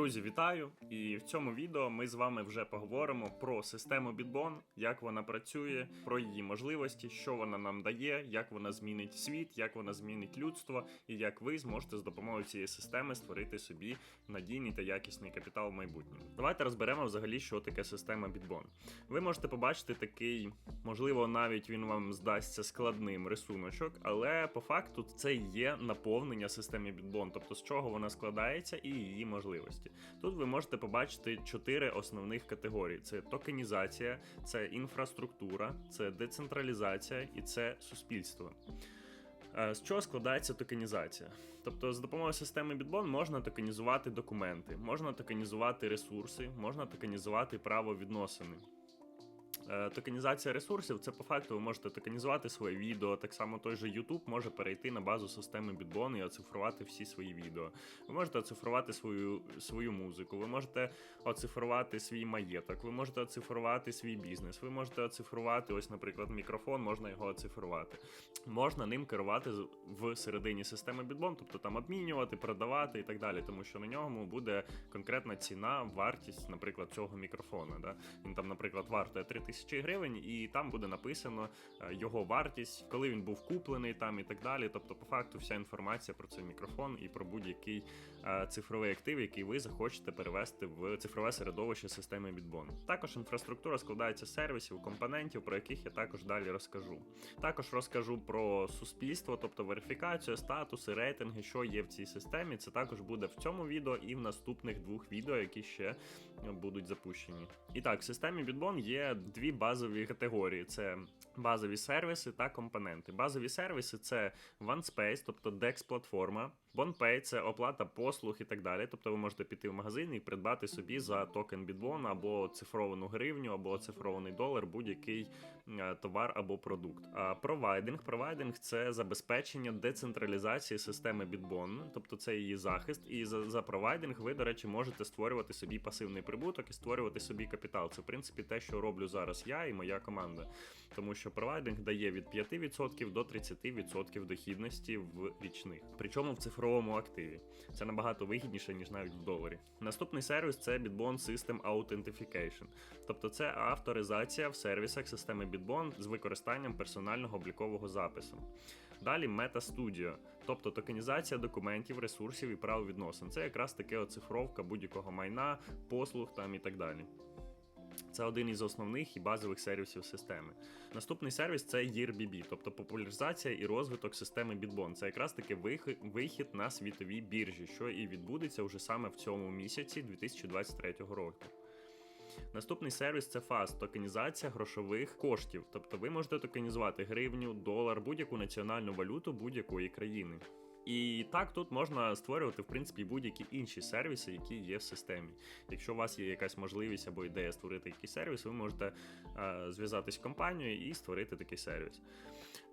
Друзі, вітаю! І в цьому відео ми з вами вже поговоримо про систему Bitbon, як вона працює, про її можливості, що вона нам дає, як вона змінить світ, як вона змінить людство, і як ви зможете з допомогою цієї системи створити собі надійний та якісний капітал в майбутньому. Давайте розберемо взагалі, що таке система Bitbon. Ви можете побачити такий, можливо, навіть він вам здасться складним рисуночок, але по факту це є наповнення системи Bitbon, тобто з чого вона складається і її можливості. Тут ви можете побачити чотири основних категорії: це токенізація, це інфраструктура, це децентралізація і це суспільство. Е, З чого складається токенізація? Тобто, з допомогою системи Bitbon можна токенізувати документи, можна токенізувати ресурси, можна токенізувати правовідносини. Е, Токенізація ресурсів це по факту ви можете токенізувати своє відео. Так само той же YouTube може перейти на базу системи Bitbon і оцифрувати всі свої відео. Ви можете оцифрувати свою свою музику, ви можете оцифрувати свій маєток, ви можете оцифрувати свій бізнес, ви можете оцифрувати, ось, наприклад, мікрофон, можна його оцифрувати. Можна ним керувати в середині системи Bitbon, тобто там обмінювати, продавати і так далі, тому що на ньому буде конкретна ціна, вартість, наприклад, цього мікрофона. Да? Він там, наприклад, вартує 3000 гривень, і там буде написано е, його вартість, коли він був куплений там і так далі. Тобто, по факту, вся інформація про цей мікрофон і про будь-який е, цифровий актив, який ви захочете перевести в цифрове середовище системи Bitbon. Також інфраструктура складається з сервісів, компонентів, про яких я також далі розкажу. Також розкажу про суспільство, тобто верифікацію, статуси, рейтинги, що є в цій системі. Це також буде в цьому відео і в наступних двох відео, які ще будуть запущені. І так, в системі Bitbon є дві базові категорії: це базові сервіси та компоненти. Базові сервіси це OneSpace, тобто DEX платформа. BonPay – це оплата послуг і так далі. Тобто ви можете піти в магазин і придбати собі за токен Bitbon або цифровану гривню, або цифрований долар, будь-який е, товар або продукт. А провайдинг. Провайдинг це забезпечення децентралізації системи Bitbon, тобто це її захист. І за, за провайдинг ви, до речі, можете створювати собі пасивний прибуток і створювати собі капітал. Це в принципі те, що роблю зараз я і моя команда. Тому що провайдинг дає від 5% до 30% дохідності в річних. Причому в цифровому активі. Це набагато вигідніше, ніж навіть в доларі. Наступний сервіс це Bitbon System Authentication. Тобто це авторизація в сервісах системи Bitbon з використанням персонального облікового запису. Далі Meta Studio, тобто токенізація документів, ресурсів і правовідносин. Це якраз таке оцифровка будь-якого майна, послуг там і так далі. Це один із основних і базових сервісів системи. Наступний сервіс це YearBB, тобто популяризація і розвиток системи Bitbon. Це якраз таки вихід на світовій біржі, що і відбудеться вже саме в цьому місяці 2023 року. Наступний сервіс це FAST, токенізація грошових коштів. Тобто ви можете токенізувати гривню, долар, будь-яку національну валюту будь-якої країни. І так тут можна створювати в принципі будь-які інші сервіси, які є в системі. Якщо у вас є якась можливість або ідея створити якийсь сервіс, ви можете е, зв'язатись з компанією і створити такий сервіс.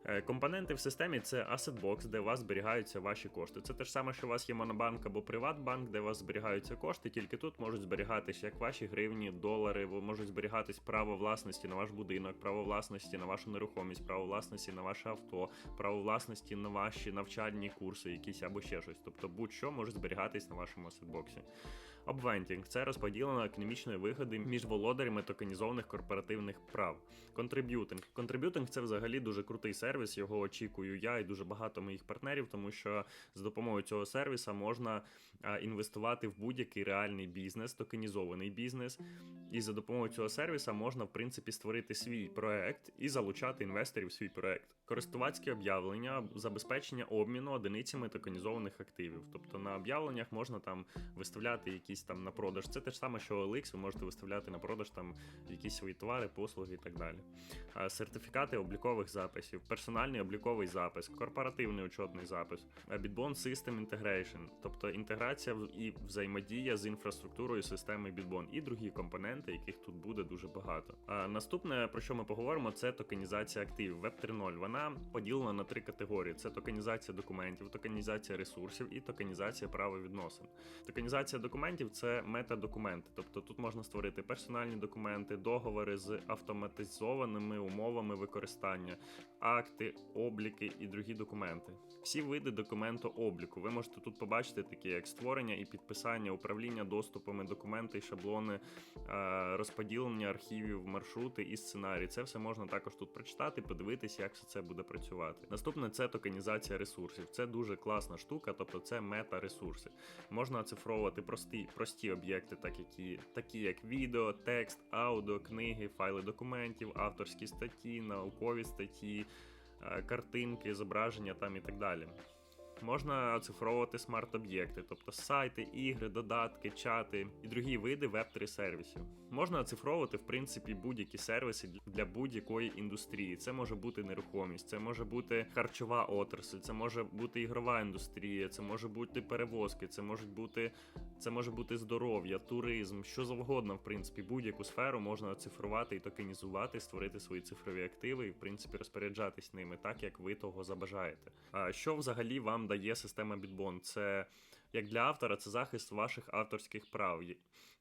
Е, компоненти в системі це AssetBox, де у вас зберігаються ваші кошти. Це те ж саме, що у вас є Монобанк або Приватбанк, де у вас зберігаються кошти, тільки тут можуть зберігатись як ваші гривні, долари, можуть зберігатись право власності на ваш будинок, право власності на вашу нерухомість, право власності на ваше авто, право власності на ваші навчальні курси, якісь або ще щось. Тобто будь-що може зберігатись на вашому асетбоксі. Обвентінг це розподілено економічної вигоди між володарями токенізованих корпоративних прав. Контриб'ютинг. Контриб'ютинг це взагалі дуже крутий сервіс. Його очікую я і дуже багато моїх партнерів, тому що з допомогою цього сервіса можна інвестувати в будь-який реальний бізнес, токенізований бізнес. І за допомогою цього сервіса можна, в принципі, створити свій проект і залучати інвесторів в свій проект. Користувацьке об'явлення, забезпечення обміну одиницями токенізованих активів. Тобто на об'явленнях можна там виставляти якісь там на продаж. Це те ж саме, що OLX, ви можете виставляти на продаж там якісь свої товари, послуги і так далі. Сертифікати облікових записів, персональний обліковий запис, корпоративний учетний запис, Bitbon System Integration, тобто інтеграція і взаємодія з інфраструктурою системи Bitbon і другі компоненти, яких тут буде дуже багато. Наступне, про що ми поговоримо, це токенізація активів. Web 3.0. Вона поділена на три категорії: це токенізація документів, токенізація ресурсів і токенізація правовідносин. Токенізація документів документів це метадокументи. Тобто тут можна створити персональні документи, договори з автоматизованими умовами використання, акти, обліки і другі документи. Всі види документообліку. Ви можете тут побачити такі, як створення і підписання, управління доступами, документи, шаблони, е, розподілення архівів, маршрути і сценарії. Це все можна також тут прочитати, подивитися, як все це буде працювати. Наступне це токенізація ресурсів. Це дуже класна штука, тобто це мета-ресурси. Можна оцифровувати прості, прості об'єкти, так які, такі як відео, текст, аудіо, книги, файли документів, авторські статті, наукові статті, е, картинки, зображення там і так далі. Можна оцифровувати смарт-об'єкти, тобто сайти, ігри, додатки, чати і другі види Web3 сервісів. Можна оцифровувати, в принципі, будь-які сервіси для будь-якої індустрії. Це може бути нерухомість, це може бути харчова отрасль, це може бути ігрова індустрія, це може бути перевозки, це можуть бути це може бути здоров'я, туризм, що завгодно, в принципі, будь-яку сферу можна оцифрувати і токенізувати, створити свої цифрові активи і, в принципі, розпоряджатись ними так, як ви того забажаєте. А що взагалі вам дає система Bitbon? Це як для автора, це захист ваших авторських прав.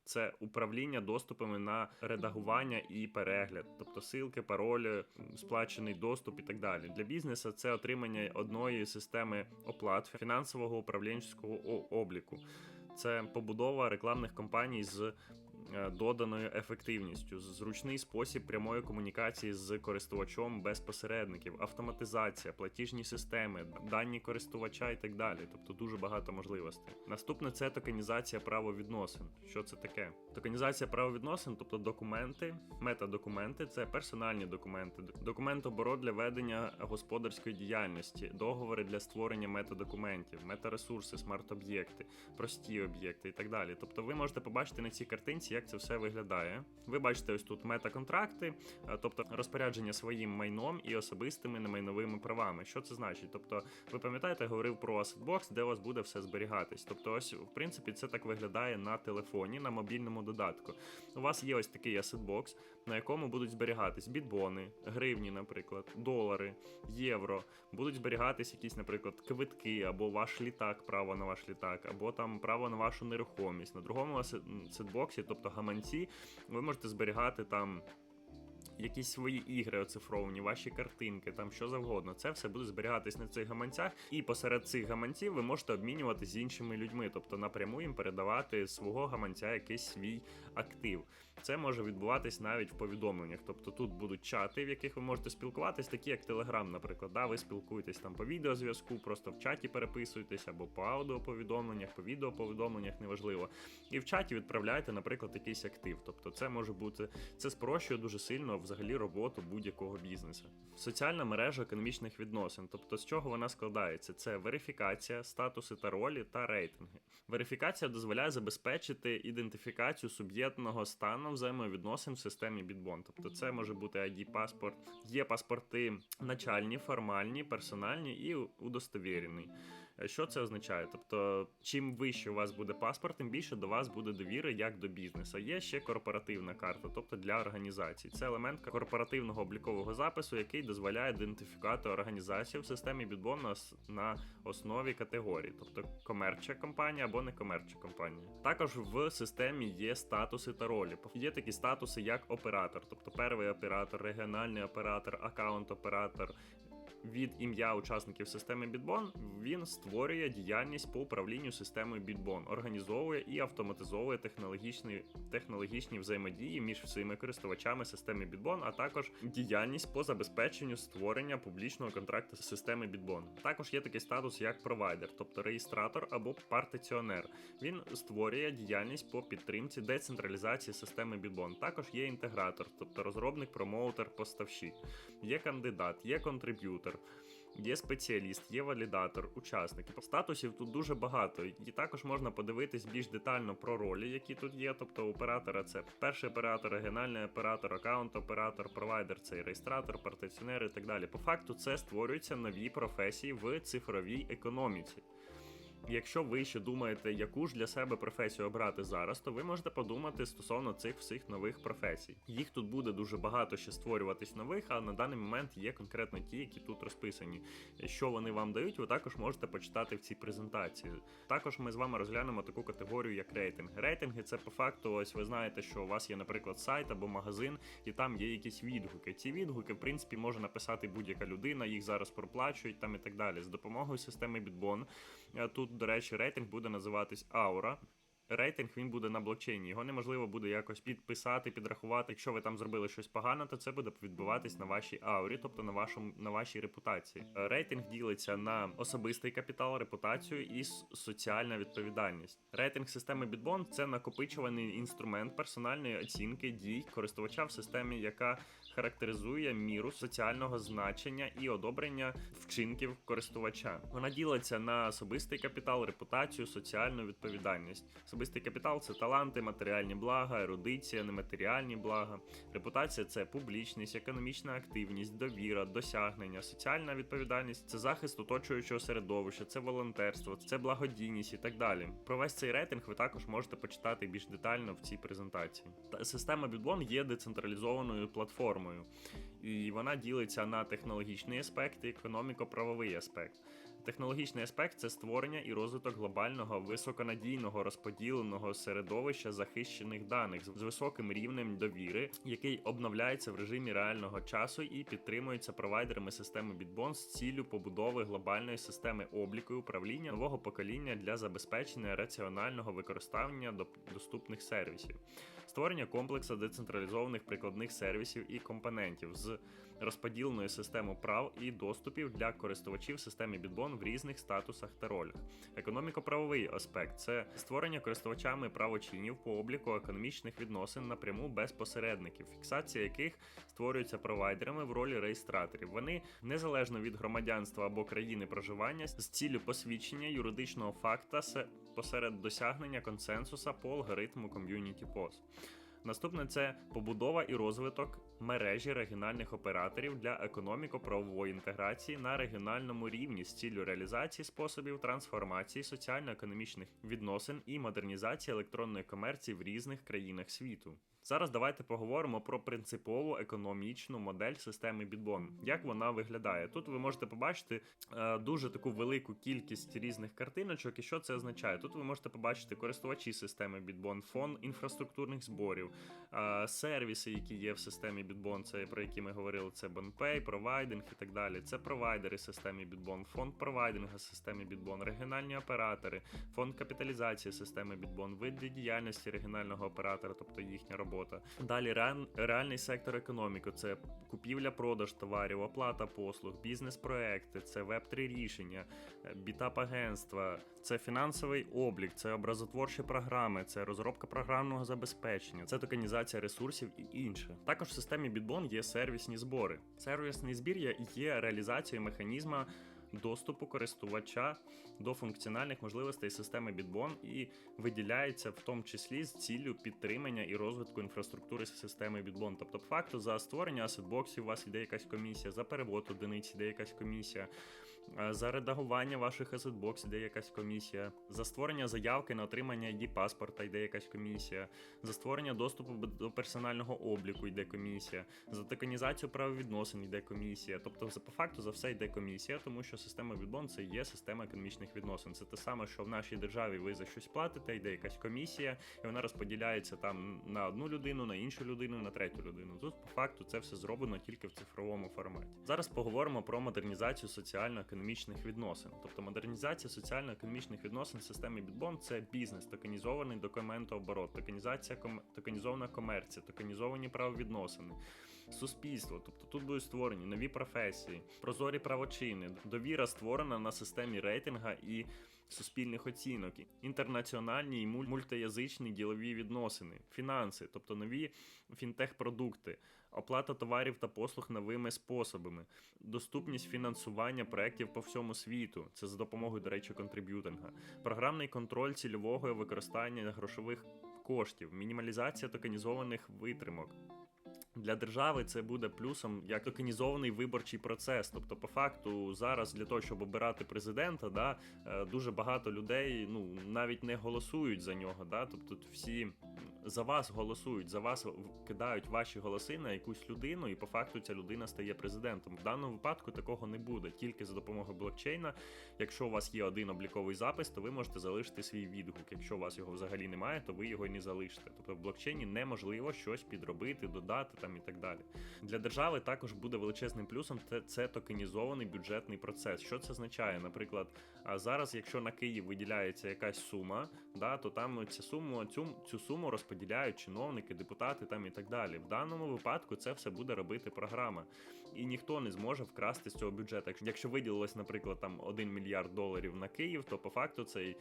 Це управління доступами на редагування і перегляд, тобто силки, паролі, сплачений доступ і так далі. Для бізнесу це отримання одної системи оплат фінансового управлінського обліку. Це побудова рекламних кампаній з доданою ефективністю, зручний спосіб прямої комунікації з користувачом без посередників, автоматизація, платіжні системи, дані користувача і так далі. Тобто дуже багато можливостей. Наступне це токенізація правовідносин. Що це таке? Токенізація правовідносин, тобто документи, метадокументи це персональні документи, документооборот для ведення господарської діяльності, договори для створення метадокументів, метаресурси, смарт-об'єкти, прості об'єкти і так далі. Тобто ви можете побачити на цій картинці, як це все виглядає. Ви бачите ось тут метаконтракти, е, тобто розпорядження своїм майном і особистими немайновими правами. Що це значить? Тобто, ви пам'ятаєте, я говорив про Assetbox, де у вас буде все зберігатись. Тобто, ось в принципі це так виглядає на телефоні, на мобільному додатку. У вас є ось такий Assetbox, на якому будуть зберігатись бітбони, гривні, наприклад, долари, євро. Будуть зберігатись якісь, наприклад, квитки або ваш літак, право на ваш літак, або там право на вашу нерухомість. На другому асет- сетбоксі, тобто гаманці, ви можете зберігати там. Якісь свої ігри оцифровані, ваші картинки, там що завгодно. Це все буде зберігатись на цих гаманцях, і посеред цих гаманців ви можете обмінювати з іншими людьми, тобто напряму їм передавати свого гаманця якийсь свій актив. Це може відбуватись навіть в повідомленнях. Тобто тут будуть чати, в яких ви можете спілкуватись, такі як Telegram, наприклад. Да, ви спілкуєтесь там по відеозв'язку, просто в чаті переписуєтесь або по аудіоповідомленнях, по відеоповідомленнях, неважливо. І в чаті відправляєте, наприклад, якийсь актив. Тобто, це може бути це спрощує дуже сильно взагалі роботу будь-якого бізнесу. Соціальна мережа економічних відносин. Тобто, з чого вона складається? Це верифікація, статуси та ролі та рейтинги. Верифікація дозволяє забезпечити ідентифікацію суб'єктного стану взаємовідносин в системі Bitbon. Тобто, це може бути id паспорт є паспорти начальні, формальні, персональні і удостовірений. Що це означає? Тобто, чим вище у вас буде паспорт, тим більше до вас буде довіри як до бізнесу. Є ще корпоративна карта, тобто для організацій. Це елемент корпоративного облікового запису, який дозволяє ідентифікувати організацію в системі Bitbon на, основі категорій, тобто комерча компанія або некомерча компанія. Також в системі є статуси та ролі. Є такі статуси, як оператор, тобто перший оператор, регіональний оператор, аккаунт-оператор, від ім'я учасників системи Bitbon він створює діяльність по управлінню системою Bitbon, організовує і автоматизовує технологічні, технологічні взаємодії між всіми користувачами системи Bitbon, а також діяльність по забезпеченню створення публічного контракту системи Bitbon. Також є такий статус як провайдер, тобто реєстратор або партиціонер. Він створює діяльність по підтримці децентралізації системи Bitbon. Також є інтегратор, тобто розробник, промоутер, поставщик. Є кандидат, є контриб'ютор. Є спеціаліст, є валідатор, учасник. Статусів тут дуже багато, і також можна подивитись більш детально про ролі, які тут є. Тобто оператора це перший оператор, регіональний оператор, аккаунт-оператор, провайдер, це і реєстратор, партиціонер і так далі. По факту це створюються нові професії в цифровій економіці. Якщо ви ще думаєте, яку ж для себе професію обрати зараз, то ви можете подумати стосовно цих всіх нових професій. Їх тут буде дуже багато ще створюватись нових, а на даний момент є конкретно ті, які тут розписані. Що вони вам дають, ви також можете почитати в цій презентації. Також ми з вами розглянемо таку категорію, як рейтинг. Рейтинги це по факту, ось ви знаєте, що у вас є, наприклад, сайт або магазин, і там є якісь відгуки. Ці відгуки, в принципі, може написати будь-яка людина, їх зараз проплачують там і так далі. З допомогою системи Bitbon. Е, Тут, до речі, рейтинг буде називатись Aura. Рейтинг він буде на блокчейні. Його неможливо буде якось підписати, підрахувати. Якщо ви там зробили щось погане, то це буде відбуватись на вашій аурі, тобто на вашому на вашій репутації. Е, Рейтинг ділиться на особистий капітал, репутацію і соціальна відповідальність. Рейтинг системи Bitbon – це накопичуваний інструмент персональної оцінки дій користувача в системі, яка характеризує міру соціального значення і одобрення вчинків користувача. Вона ділиться на особистий капітал, репутацію, соціальну відповідальність. Особистий капітал це таланти, матеріальні блага, ерудиція, нематеріальні блага. Репутація це публічність, економічна активність, довіра, досягнення, соціальна відповідальність це захист оточуючого середовища, це волонтерство, це благодійність і так далі. Про весь цей рейтинг ви також можете почитати більш детально в цій презентації. Та система Bitbon є децентралізованою платформою, і вона ділиться на технологічний аспект і економіко-правовий аспект. Технологічний аспект це створення і розвиток глобального високонадійного розподіленого середовища захищених даних з високим рівнем довіри, який обновляється в режимі реального часу і підтримується провайдерами системи Bitbon з ціллю побудови глобальної системи обліку і управління нового покоління для забезпечення раціонального використання доступних сервісів, створення комплексу децентралізованих прикладних сервісів і компонентів з розподіленою системою прав і доступів для користувачів системи Bitbon в різних статусах та ролях. Економіко-правовий аспект це створення користувачами правочинів по обліку економічних відносин напряму без посередників, фіксація яких створюється провайдерами в ролі реєстраторів. Вони незалежно від громадянства або країни проживання з ціллю посвідчення юридичного факта посеред досягнення консенсуса по алгоритму Community POS. Наступне це побудова і розвиток мережі регіональних операторів для економіко-правової інтеграції на регіональному рівні з ціллю реалізації способів трансформації соціально-економічних відносин і модернізації електронної комерції в різних країнах світу. Зараз давайте поговоримо про принципову економічну модель системи Bitbon. Як вона виглядає? Тут ви можете побачити е, дуже таку велику кількість різних картиночок, і що це означає? Тут ви можете побачити користувачі системи Bitbon, фон інфраструктурних зборів, е, сервіси, які є в системі Bitbon, це про які ми говорили, це BonPay, провайдинг і так далі. Це провайдери системи Bitbon, фонд провайдингу системи Bitbon, регіональні оператори, фонд капіталізації системи Bitbon, види діяльності регіонального оператора, тобто їхня робота. Далі реаль- реальний сектор економіки це купівля-продаж товарів, оплата послуг, бізнес-проекти, це веб-3 рішення, е, бітап-агентства, це фінансовий облік, це образотворчі програми, це розробка програмного забезпечення, це токенізація ресурсів і інше. Також в системі Bitbon є сервісні збори. Сервісний збір є, реалізацією механізма доступу користувача до функціональних можливостей системи Bitbon і виділяється в тому числі з ціллю підтримання і розвитку інфраструктури системи Bitbon. Тобто, по факту, за створення асетбоксів у вас йде якась комісія, за перевод одиниць йде якась комісія. е, За редагування ваших асетбоксів йде якась комісія, за створення заявки на отримання ID паспорта йде якась комісія, за створення доступу до персонального обліку йде комісія, за токенізацію правовідносин йде комісія. Тобто, по факту за все йде комісія, тому що система Bitbon це є система економічних відносин. Це те саме, що в нашій державі ви за щось платите, йде якась комісія, і вона розподіляється там на одну людину, на іншу людину, на третю людину. Тут по факту це все зроблено тільки в цифровому форматі. Зараз поговоримо про модернізацію соціально-економічних відносин. Тобто модернізація соціально-економічних відносин в системі це бізнес, токенізований документооборот, токенізація токенізована комерція, токенізовані правовідносини. Суспільство, тобто тут будуть створені нові професії, прозорі правочини, довіра створена на системі рейтинга і суспільних оцінок, інтернаціональні і мультиязичні ділові відносини, фінанси, тобто нові фінтех-продукти, оплата товарів та послуг новими способами, доступність фінансування проєктів по всьому світу. Це за допомогою, до речі, контриб'ютинга, програмний контроль цільового використання грошових коштів, мінімалізація токенізованих витримок. Для держави це буде плюсом як токенізований виборчий процес. Тобто, по факту, зараз для того, щоб обирати президента, да, е, дуже багато людей ну навіть не голосують за нього. Да, тобто всі за вас голосують, за вас кидають ваші голоси на якусь людину, і по факту ця людина стає президентом. В даному випадку такого не буде. Тільки за допомогою блокчейна. Якщо у вас є один обліковий запис, то ви можете залишити свій відгук. Якщо у вас його взагалі немає, то ви його і не залишите. Тобто в блокчейні неможливо щось підробити, додати там і так далі. Для держави також буде величезним плюсом. Це, це токенізований бюджетний процес. Що це означає? Наприклад, зараз, якщо на Київ виділяється якась сума, да, то там цю суму, цю, цю суму розподіляють чиновники, депутати там і так далі. В даному випадку це все буде робити програма, і ніхто не зможе вкрасти з цього бюджету. Якщо- виділилось, наприклад, там 1 мільярд доларів на Київ, то по факту цей.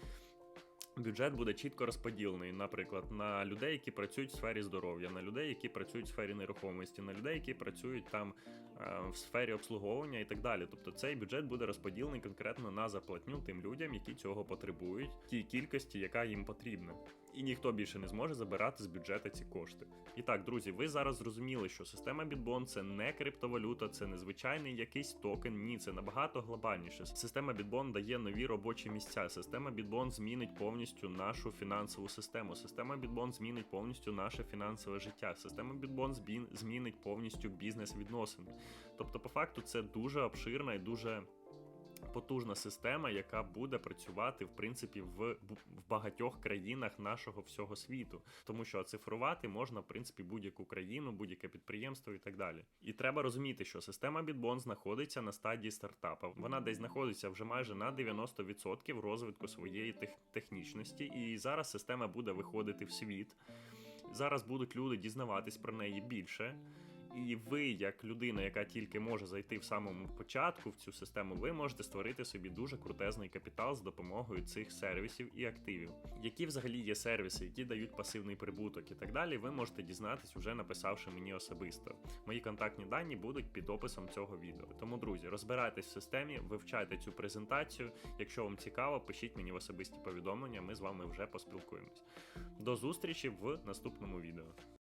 Бюджет буде чітко розподілений, наприклад, на людей, які працюють в сфері здоров'я, на людей, які працюють в сфері нерухомості, на людей, які працюють там е, в сфері обслуговування і так далі. Тобто цей бюджет буде розподілений конкретно на заплатню тим людям, які цього потребують, тій кількості, яка їм потрібна. І ніхто більше не зможе забирати з бюджету ці кошти. І так, друзі, ви зараз зрозуміли, що система Bitbon це не криптовалюта, це не звичайний якийсь токен. Ні, це набагато глобальніше. Система Bitbon дає нові робочі місця. Система Bitbon змінить повністю нашу фінансову систему. Система Bitbon змінить повністю наше фінансове життя. Система Bitbon змінить повністю бізнес-відносини. Тобто, по факту, це дуже обширна і дуже. Потужна система, яка буде працювати в принципі в, в багатьох країнах нашого всього світу, тому що оцифрувати можна в принципі будь-яку країну, будь-яке підприємство і так далі. І треба розуміти, що система Bitbon знаходиться на стадії стартапа. Вона десь знаходиться вже майже на 90% розвитку своєї тех- технічності, і зараз система буде виходити в світ. Зараз будуть люди дізнаватись про неї більше. І ви, як людина, яка тільки може зайти в самому початку в цю систему, ви можете створити собі дуже крутезний капітал з допомогою цих сервісів і активів. Які взагалі є сервіси, які дають пасивний прибуток і так далі, ви можете дізнатись, вже написавши мені особисто. Мої контактні дані будуть під описом цього відео. Тому, друзі, розбирайтесь в системі, вивчайте цю презентацію. Якщо вам цікаво, пишіть мені в особисті повідомлення. Ми з вами вже поспілкуємось. До зустрічі в наступному відео.